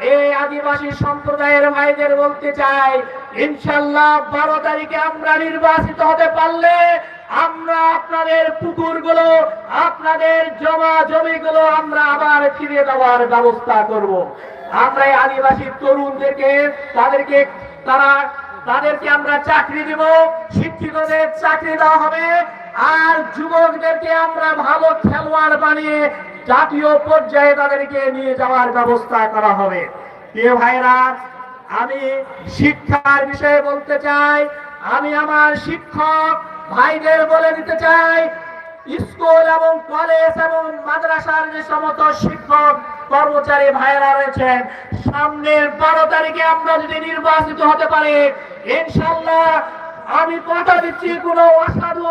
এই আদিবাসী সম্প্রদায়ের ভাইদের বলতে চাই, ইনশাল্লাহ বারো তারিখে আমরা নির্বাচিত হতে পারলে আমরা আপনাদের পুকুরগুলো, আপনাদের জমা জমিগুলো আমরা আবার ফিরে দেওয়ার ব্যবস্থা করব। আমরা এই আদিবাসী তরুণদেরকে, তাদেরকে, তারা, তাদেরকে আমরা চাকরি দিব, শিক্ষিতদের চাকরি দেওয়া হবে, আর যুবকদেরকে আমরা ভালো খেলোয়াড় বানিয়ে জাতীয় পর্যায়ে তাদেরকে নিয়ে যাওয়ার ব্যবস্থা করা হবে। ভাইরা, আমি শিক্ষার বিষয়ে বলতে চাই, আমি আমার শিক্ষক ভাইদের বলে দিতে চাই, স্কুল এবং কলেজ এবং মাদ্রাসার যে সমস্ত শিক্ষক কর্মচারী ভাইয়েরা রয়েছেন, সামনের বারো তারিখে আমরা যদি নির্বাচিত হতে পারি, ইনশাল্লাহ আমি কথা দিচ্ছি কোনো অসাধু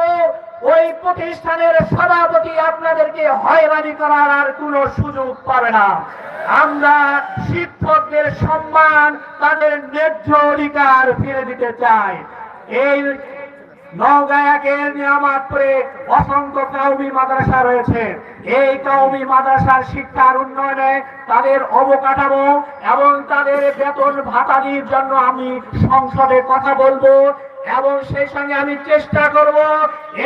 প্রতিষ্ঠানের সভাপতি আপনাদেরকে হয়রানি করার আর কোনো সুযোগ পাবে না। আমরা শিক্ষকদের সম্মান, তাদের ন্যায্য অধিকার ফিরে দিতে চাই। এই অসংখ্য কাউমি মাদ্রাসা রয়েছে। এই কাউমি মাদ্রাসার শিক্ষার উন্নয়নে তাদের অবকাঠামো এবং তাদের বেতন ভাতাদির জন্য আমি সংসদে কথা বলব। এবং সেই সঙ্গে আমি চেষ্টা করব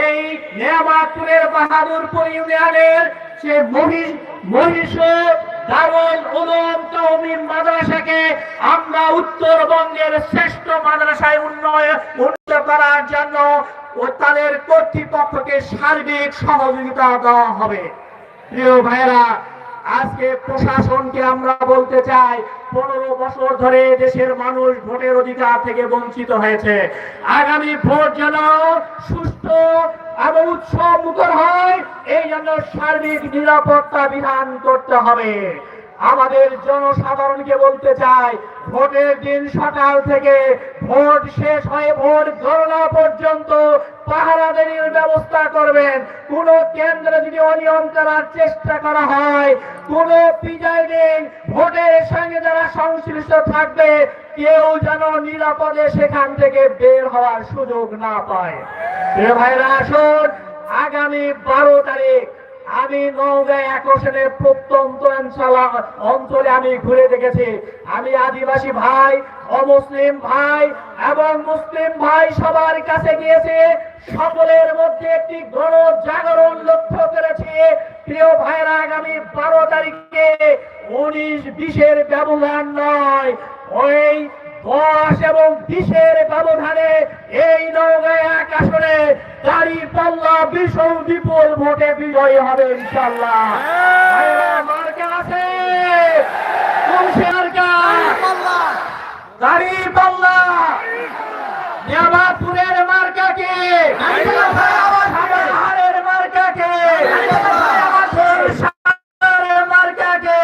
এই নিয়ামতপুরের বাহাদুরপুর ইউনিয়নের যে মহিষ মহিষ দারুল উলুম মাদ্রাসাকে আমরা উত্তরবঙ্গের শ্রেষ্ঠ মাদ্রাসায় উন্নয়ন, উন্নত করার জন্য ও তাদের কর্তৃপক্ষকে সার্বিক সহযোগিতা দেওয়া হবে। প্রিয় ভাইরা আজকে প্রশাসনকে আমরা বলতে চাই, পনেরো বছর ধরে দেশের মানুষ ভোটের অধিকার থেকে বঞ্চিত হয়েছে। আগামী ভোট যেন সুস্থ এবং উৎসব মুখর হয়, এই জন্য সার্বিক নিরাপত্তা বিধান করতে হবে। আমাদের জনসাধারণকে বলতে চাই, ভোটের দিন সকাল থেকে ভোট শেষ হয়ে ভোট গণনা পর্যন্ত পাহারাদারির ব্যবস্থা করবেন। কোন কেন্দ্রে যদি অনিয়ম করার চেষ্টা করা হয়, কোন প্রিজাইডিং ভোটের সঙ্গে যারা সংশ্লিষ্ট থাকবে, কেউ যেন নিরাপদে সেখান থেকে বের হওয়ার সুযোগ না পায়। ভাইরা, আসুন, আগামী বারো তারিখ আমি নওগাঁ এক প্রত্যন্ত অঞ্চলে আমি ঘুরে দেখেছি। আমি আদিবাসী ভাই, অমুসলিম ভাই এবং মুসলিম ভাই সবার কাছে গিয়েছে। সকলের মধ্যে একটি গণ জাগরণ লক্ষ্য করেছি। প্রিয় ভাইরা, আগামী বারো তারিখে উনিশ বিশের ব্যবধান নয়। ওই দশ এবং বিশের ব্যবধানে এই নৌকায় এক আসনে গাড়ি পাল্লা ভীষণ বিপুল ভোটে বিজয়ী হবে ইনশাল্লাহ মার্কা আছে। কোন সে মার্কা দাড়ি পাল্লা নিয়ামাতপুরের মার্কাকে সাভারের মার্কাকে সাভারের মার্কাকে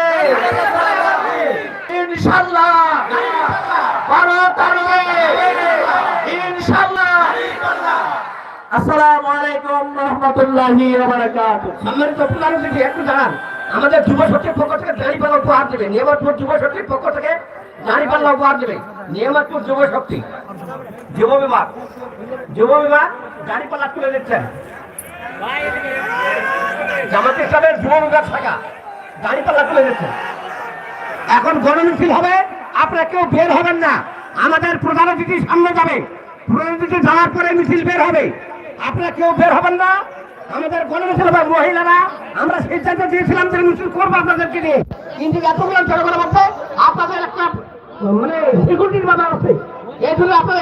ইনশাল্লাহ বারো তারিখে ইনশাল্লাহ আসসালামু আলাইকুম রহমতুল্লাহি সম্মানিত প্রধান অতিথি একটু জানান। আমাদের যুব শক্তির পক্ষ থেকে দাঁড়িপাল্লা উপহার দেবে। নিয়ামতপুর যুব শক্তির পক্ষ থেকে দাঁড়িপাল্লা উপহার দেবে। নিয়ামতপুর যুব শক্তি। যুব বিভাগ। যুব বিভাগ দাঁড়িপাল্লা তুলে দিচ্ছেন জামাত ইসলামের যুব বিভাগ শাখা দাঁড়িপাল্লা তুলে দিচ্ছেন এখন গণমিছিল হবে। আপনারা কেউ বের হবেন না। আমাদের প্রধান অতিথি সামনে যাবে। প্রধান অতিথি যাওয়ার পরে মিছিল বের হবে। আপনারা কেউ বের হবেন না। আমাদের গণমিছিল বা মহিলারা, আমরা সিদ্ধান্ত দিয়েছিলাম যে মিছিল করব আপনাদেরকে নিয়ে। কিন্তু এতগুলো জনগণের মধ্যে আপনাদের একটা মানে সিকিউরিটির ব্যাপার আছে। এই জন্য আপনাদের